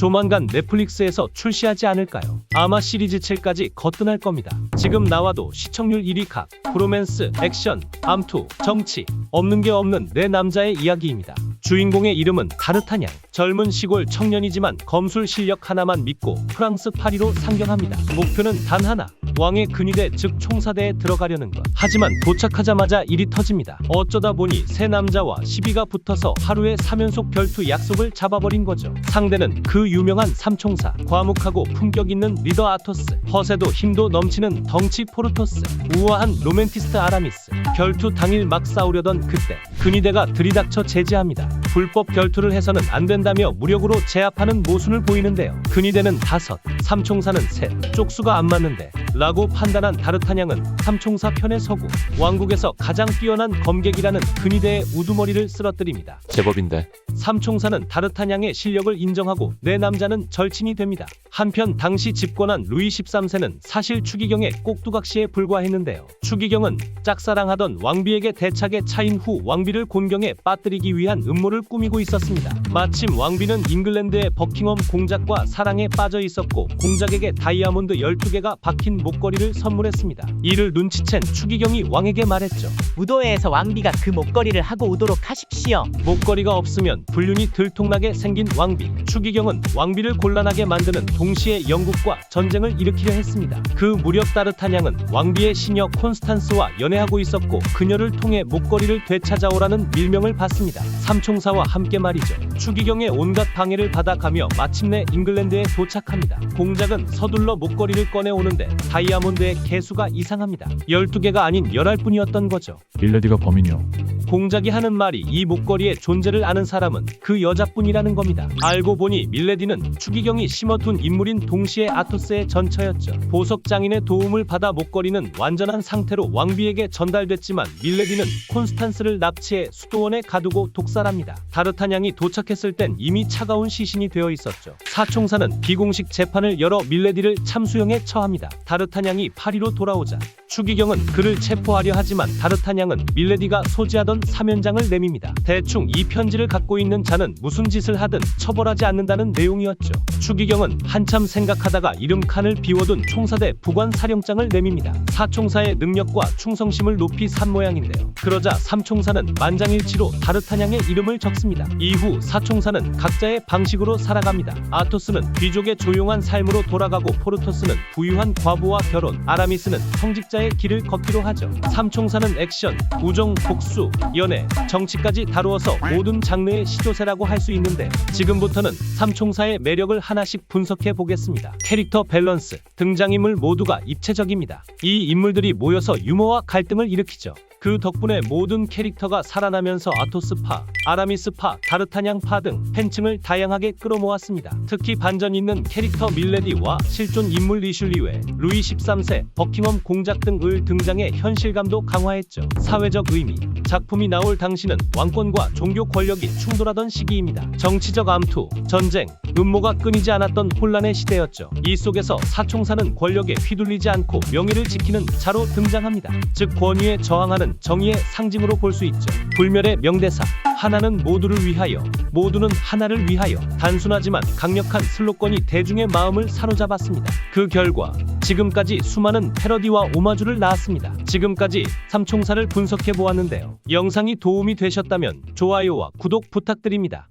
조만간 넷플릭스에서 출시하지 않을까요? 아마 시리즈 7까지 거뜬할 겁니다. 지금 나와도 시청률 1위 각, 브로맨스, 액션, 암투, 정치, 없는 게 없는 내 남자의 이야기입니다. 주인공의 이름은 다르타냥. 젊은 시골 청년이지만 검술 실력 하나만 믿고 프랑스 파리로 상경합니다. 목표는 단 하나. 왕의 근위대 즉 총사대에 들어가려는 것. 하지만 도착하자마자 일이 터집니다. 어쩌다 보니 세 남자와 시비가 붙어서 하루에 3연속 결투 약속을 잡아버린 거죠. 상대는 그 유명한 삼총사, 과묵하고 품격 있는 리더 아토스, 허세도 힘도 넘치는 덩치 포르토스, 우아한 로맨티스트 아라미스. 결투 당일 막 싸우려던 그때 근위대가 들이닥쳐 제지합니다. 불법 결투를 해서는 안 된다며 무력으로 제압하는 모순을 보이는데요. 근위대는 다섯, 삼총사는 셋, 쪽수가 안 맞는데 라고 판단한 다르타냥은 삼총사 편에 서고 왕국에서 가장 뛰어난 검객이라는 근위대의 우두머리를 쓰러뜨립니다. 제법인데 삼총사는 다르타냥의 실력을 인정하고 내 남자는 절친이 됩니다. 한편 당시 집권한 루이 13세는 사실 추기경의 꼭두각시에 불과했는데요. 추기경은 짝사랑하던 왕비에게 대차게 차인 후 왕비를 곤경에 빠뜨리기 위한 음모를 꾸미고 있었습니다. 마침 왕비는 잉글랜드의 버킹엄 공작과 사랑에 빠져 있었고 공작에게 다이아몬드 12개가 박힌 목걸이를 선물했습니다. 이를 눈치챈 추기경이 왕에게 말했죠. 무도회에서 왕비가 그 목걸이를 하고 오도록 하십시오. 목걸이가 없으면 불륜이 들통나게 생긴 왕비. 추기경은 왕비를 곤란하게 만드는 동시에 영국과 전쟁을 일으키려 했습니다. 그 무렵 따르타냥은 왕비의 시녀 콘스탄스와 연애하고 있었고 그녀를 통해 목걸이를 되찾아오라는 밀명을 받습니다. 삼총사와 함께 말이죠. 추기경의 온갖 방해를 받아가며 마침내 잉글랜드에 도착합니다. 공작은 서둘러 목걸이를 꺼내오는데 다이아몬드의 개수가 이상합니다. 12개가 아닌 11뿐이었던 거죠. 밀레디가 범인이요. 공작이 하는 말이 이 목걸이의 존재를 아는 사람은 그 여자뿐이라는 겁니다. 알고 보니 밀레디는 추기경이 심어둔 인물인 동시에 아토스의 전처였죠. 보석 장인의 도움을 받아 목걸이는 완전한 상태로 왕비에게 전달됐지만 밀레디는 콘스탄스를 납치해 수도원에 가두고 독살합니다. 다르타냥이 도착했을 땐 이미 차가운 시신이 되어 있었죠. 사총사는 비공식 재판을 열어 밀레디를 참수형에 처합니다. 다르타냥이 파리로 돌아오자 추기경은 그를 체포하려 하지만 다르타냥은 밀레디가 소지하던 사면장을 내밉니다. 대충 이 편지를 갖고 있는 자는 무슨 짓을 하든 처벌하지 않는다는 내용이었죠. 추기경은 한참 생각하다가 이름 칸을 비워둔 총사대 부관 사령장을 내밉니다. 사총사의 능력과 충성심을 높이 산 모양인데요. 그러자 삼총사는 만장일치로 다르타냥의 이름을 적습니다. 이후 사총사는 각자의 방식으로 살아갑니다. 아토스는 귀족의 조용한 삶으로 돌아가고 포르토스는 부유한 과부와 결혼, 아라미스는 성직자의 길을 걷기로 하죠. 삼총사는 액션, 우정, 복수, 연애, 정치까지 다루어서 모든 장르의 시조세라고 할 수 있는데 지금부터는 삼총사의 매력을 하나씩 분석해 보겠습니다. 캐릭터 밸런스, 등장인물 모두가 입체적입니다. 이 인물들이 모여서 유머와 갈등을 일으키죠. 그 덕분에 모든 캐릭터가 살아나면서 아토스파, 아라미스파, 다르타냥파 등 팬층을 다양하게 끌어모았습니다. 특히 반전 있는 캐릭터 밀레디와 실존 인물 리슐리 외 루이 13세, 버킹엄 공작 등을 등장해 현실감도 강화했죠. 사회적 의미 작품이 나올 당시는 왕권과 종교 권력이 충돌하던 시기입니다. 정치적 암투, 전쟁, 음모가 끊이지 않았던 혼란의 시대였죠. 이 속에서 사총사는 권력에 휘둘리지 않고 명예를 지키는 자로 등장합니다. 즉 권위에 저항하는 정의의 상징으로 볼 수 있죠. 불멸의 명대사 하나는 모두를 위하여 모두는 하나를 위하여 단순하지만 강력한 슬로건이 대중의 마음을 사로잡았습니다. 그 결과 지금까지 수많은 패러디와 오마주를 낳았습니다. 지금까지 삼총사를 분석해 보았는데요. 영상이 도움이 되셨다면 좋아요와 구독 부탁드립니다.